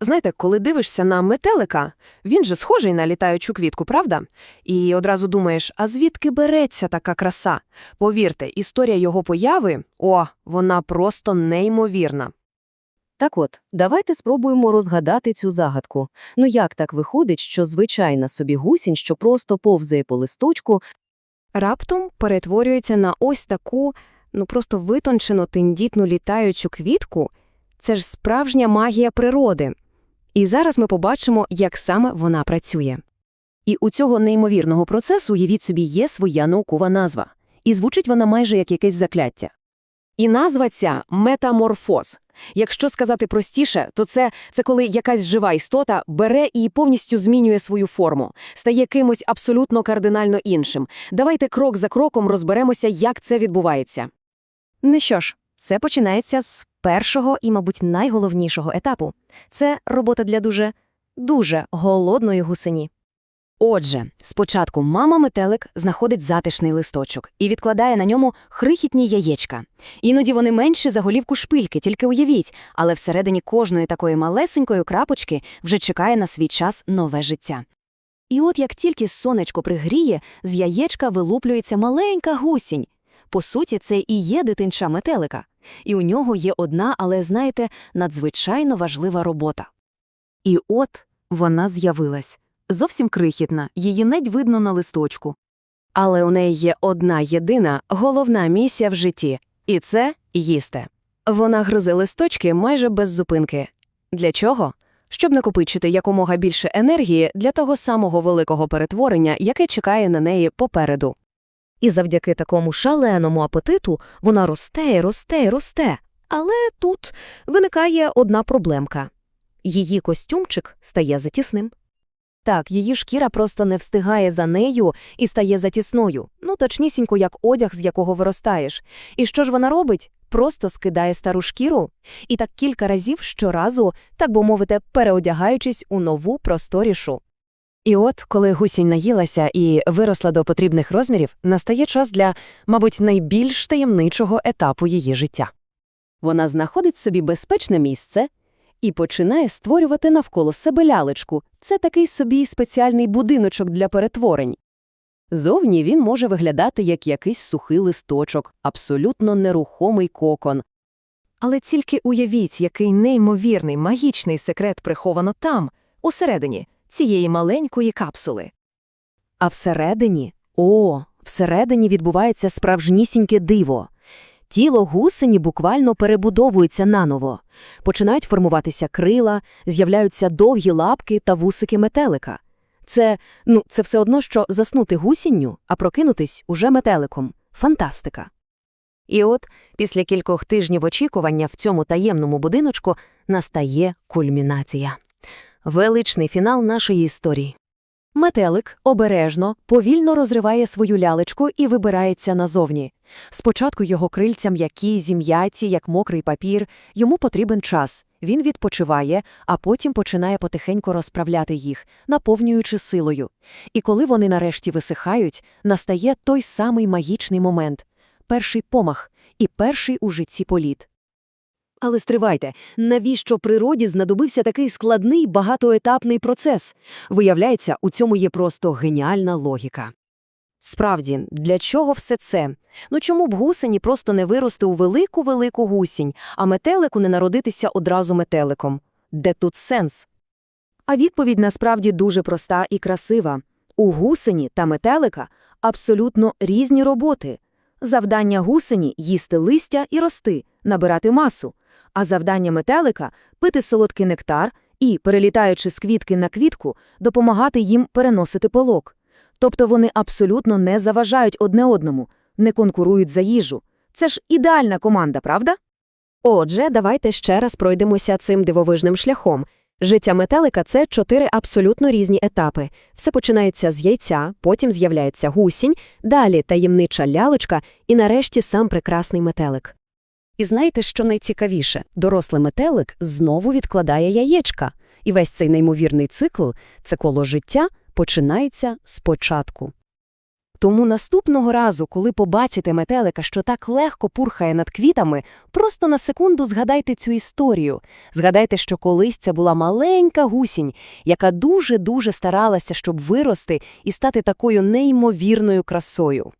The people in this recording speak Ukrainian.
Знаєте, коли дивишся на метелика, він же схожий на літаючу квітку, правда? І одразу думаєш, а звідки береться така краса? Повірте, історія його появи, о, вона просто неймовірна. Так от, давайте спробуємо розгадати цю загадку. Ну як так виходить, що звичайна собі гусінь, що просто повзає по листочку, раптом перетворюється на ось таку, ну просто витончену тендітну літаючу квітку. Це ж справжня магія природи. І зараз ми побачимо, як саме вона працює. І у цього неймовірного процесу, уявіть собі, є своя наукова назва. І звучить вона майже як якесь закляття. І назва ця – метаморфоз. Якщо сказати простіше, то це, це коли якась жива істота бере і повністю змінює свою форму, стає кимось абсолютно кардинально іншим. Давайте крок за кроком розберемося, як це відбувається. Ну що ж, це починається з першого і, мабуть, найголовнішого етапу. Це робота для дуже, дуже голодної гусені. Отже, спочатку мама-метелик знаходить затишний листочок і відкладає на ньому крихітні яєчка. Іноді вони менші за голівку шпильки, тільки уявіть, але всередині кожної такої малесенької крапочки вже чекає на свій час нове життя. І от як тільки сонечко пригріє, з яєчка вилуплюється маленька гусінь. По суті, це і є дитинча метелика. І у нього є одна, але, знаєте, надзвичайно важлива робота. І от вона з'явилась. Зовсім крихітна, її недь видно на листочку. Але у неї є одна єдина головна місія в житті – і це їсти. Вона гризе листочки майже без зупинки. Для чого? Щоб накопичити якомога більше енергії для того самого великого перетворення, яке чекає на неї попереду. І завдяки такому шаленому апетиту вона росте, росте, росте. Але тут виникає одна проблемка. Її костюмчик стає затісним. Так, її шкіра просто не встигає за нею і стає затісною, ну точнісінько, як одяг, з якого виростаєш. І що ж вона робить? Просто скидає стару шкіру. І так кілька разів щоразу, так би мовити, переодягаючись у нову просторішу. І от, коли гусінь наїлася і виросла до потрібних розмірів, настає час для, мабуть, найбільш таємничого етапу її життя. Вона знаходить собі безпечне місце і починає створювати навколо себе лялечку. Це такий собі спеціальний будиночок для перетворень. Зовні він може виглядати як якийсь сухий листочок, абсолютно нерухомий кокон. Але тільки уявіть, який неймовірний магічний секрет приховано там, усередині цієї маленької капсули. А всередині, о, всередині відбувається справжнісіньке диво. Тіло гусені буквально перебудовується наново. Починають формуватися крила, з'являються довгі лапки та вусики метелика. Це, ну, це все одно, що заснути гусінню, а прокинутись уже метеликом. Фантастика. І от, після кількох тижнів очікування в цьому таємному будиночку настає кульмінація. Величний фінал нашої історії. Метелик обережно, повільно розриває свою лялечку і вибирається назовні. Спочатку його крильця м'які, зім'яті, як мокрий папір, йому потрібен час. Він відпочиває, а потім починає потихеньку розправляти їх, наповнюючи силою. І коли вони нарешті висихають, настає той самий магічний момент – перший помах і перший у житті політ. Але стривайте, навіщо природі знадобився такий складний багатоетапний процес? Виявляється, у цьому є просто геніальна логіка. Справді, для чого все це? Ну чому б гусені просто не вирости у велику-велику гусінь, а метелику не народитися одразу метеликом? Де тут сенс? А відповідь насправді дуже проста і красива. У гусені та метелика абсолютно різні роботи. Завдання гусені – їсти листя і рости, набирати масу, а завдання метелика – пити солодкий нектар і, перелітаючи з квітки на квітку, допомагати їм переносити пилок. Тобто вони абсолютно не заважають одне одному, не конкурують за їжу. Це ж ідеальна команда, правда? Отже, давайте ще раз пройдемося цим дивовижним шляхом. Життя метелика – це чотири абсолютно різні етапи. Все починається з яйця, потім з'являється гусінь, далі таємнича лялочка і нарешті сам прекрасний метелик. І знаєте, що найцікавіше? Дорослий метелик знову відкладає яєчка. І весь цей неймовірний цикл, це коло життя, починається спочатку. Тому наступного разу, коли побачите метелика, що так легко пурхає над квітами, просто на секунду згадайте цю історію. Згадайте, що колись це була маленька гусінь, яка дуже-дуже старалася, щоб вирости і стати такою неймовірною красою.